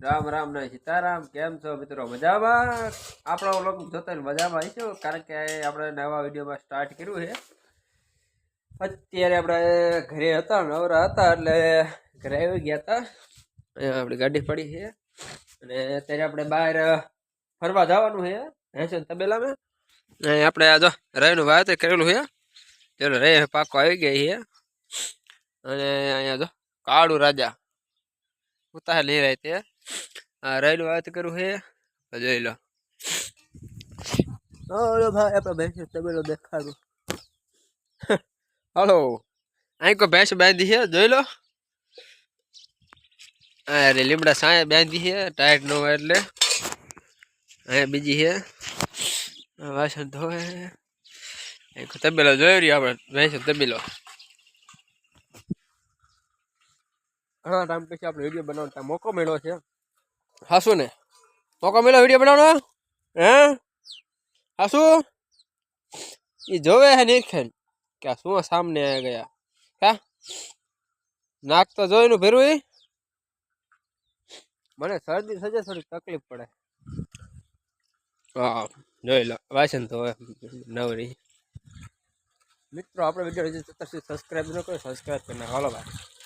રામ રામ ને સીતારામ. કેમ છો મિત્રો? મજામાં? આપણો લોકો જોતા મજામાં આવીશું કારણ કે આપણે નવા વિડીયોમાં સ્ટાર્ટ કર્યું છે. અત્યારે આપણે ઘરે હતા, નવરા હતા, એટલે ઘરે આવી ગયા હતા. આપણી ગાડી પડી છે. અને અત્યારે આપણે બહાર ફરવા જવાનું છે. હેસન તબેલામાં? અહીં આપણે આ જો રહીનું વાત કરેલું છે. ચલો રહી પાકો આવી ગઈ છે. અને અહીંયા જો કાળુ રાજા ઉતાર લઈ રહ્યા તે આ રહીનું વાત કરું હે? જોઈ લો. ઓલો ભાઈ આપણે ભેંસ તબેલો દેખાડું. હલો. અહીં કોઈ ભેંસ બાંધી છે? જોઈ લો. અરે લીમડા સાંય બાંધી છે ટાયર ન હોય એટલે. અહીંયા બીજી છે. વાસણ ધોવે એક તબેલો જોઈ રહ્યો આપણે? ભેંસ તબેલો. ઘણા ટાઈમ પછી આપણે વીડિયો બનાવતા મોકો મળ્યો છે. હાસુ ને? મોકો મેલો વીડિયો બનાવવાનો? હે? હાસુ? એ જોવે હે નિરખેન કે શું સામને આ ગયા? હા? નાક તો જોઈનું નું ફેરવી મને શરદી થશે થોડી તકલીફ પડે. હા, જોઈ લો વાસન તો નવરી. મિત્રો, આપણે વીડિયો સબસ્ક્રાઇબ ન કરો સબસ્ક્રાઈબ કરીને હાલો ભાઈ.